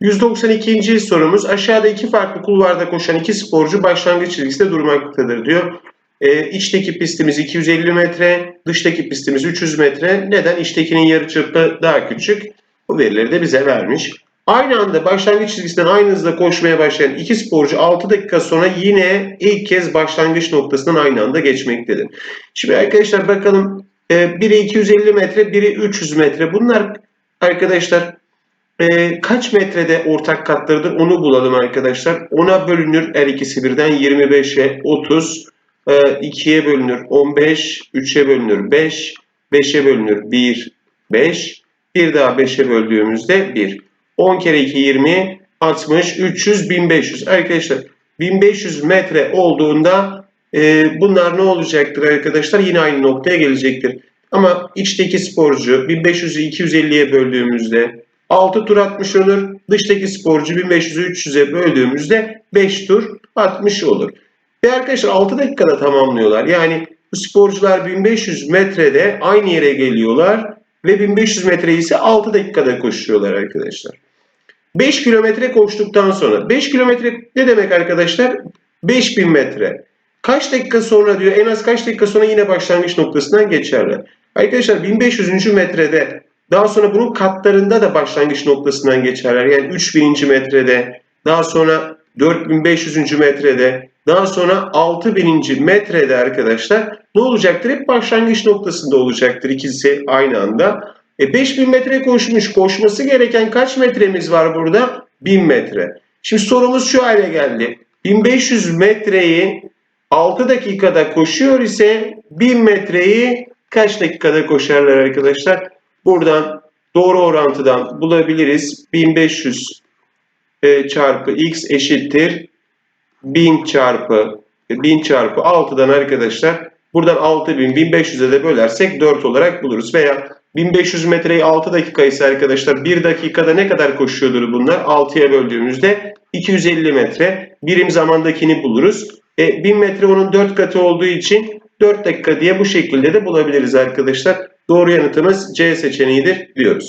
192. sorumuz aşağıda iki farklı kulvarda koşan iki sporcu başlangıç çizgisinde durmaktadır diyor. Ee, içteki pistimiz 250 metre, dıştaki pistimiz 300 metre. Neden? İçtekinin yarıçapı daha küçük. Bu verileri de bize vermiş. Aynı anda başlangıç çizgisinden aynı hızla koşmaya başlayan iki sporcu 6 dakika sonra yine ilk kez başlangıç noktasından aynı anda geçmektedir. Şimdi arkadaşlar bakalım e, biri 250 metre, biri 300 metre. Bunlar arkadaşlar e, kaç metrede ortak katlarıdır onu bulalım arkadaşlar. 10'a bölünür her ikisi birden 25'e 30, e, 2'ye bölünür 15, 3'e bölünür 5, 5'e bölünür 1, 5, bir daha 5'e böldüğümüzde 1. 10 kere 2 20, 60, 300, 1500. Arkadaşlar 1500 metre olduğunda e, bunlar ne olacaktır arkadaşlar? Yine aynı noktaya gelecektir. Ama içteki sporcu 1500'ü 250'ye böldüğümüzde 6 tur atmış olur. Dıştaki sporcu 1500'ü 300'e böldüğümüzde 5 tur atmış olur. Ve arkadaşlar 6 dakikada tamamlıyorlar. Yani bu sporcular 1500 metrede aynı yere geliyorlar ve 1500 metreyi ise 6 dakikada koşuyorlar arkadaşlar. 5 kilometre koştuktan sonra 5 kilometre ne demek arkadaşlar? 5000 metre. Kaç dakika sonra diyor en az kaç dakika sonra yine başlangıç noktasından geçerler. Arkadaşlar 1500. metrede daha sonra bunun katlarında da başlangıç noktasından geçerler. Yani 3000. metrede daha sonra 4500. metrede daha sonra 6000. metrede arkadaşlar ne olacaktır? Hep başlangıç noktasında olacaktır ikisi aynı anda. E 5000 metre koşmuş. Koşması gereken kaç metremiz var burada? 1000 metre. Şimdi sorumuz şu hale geldi. 1500 metreyi 6 dakikada koşuyor ise 1000 metreyi kaç dakikada koşarlar arkadaşlar? Buradan doğru orantıdan bulabiliriz. 1500 e, çarpı x eşittir 1000 çarpı 1000 çarpı 6'dan arkadaşlar buradan 6000 1500'e de bölersek 4 olarak buluruz. Veya 1500 metreyi 6 dakika ise arkadaşlar 1 dakikada ne kadar koşuyordur bunlar? 6'ya böldüğümüzde 250 metre. Birim zamandakini buluruz. E, 1000 metre onun 4 katı olduğu için 4 dakika diye bu şekilde de bulabiliriz arkadaşlar. Doğru yanıtımız C seçeneğidir diyoruz.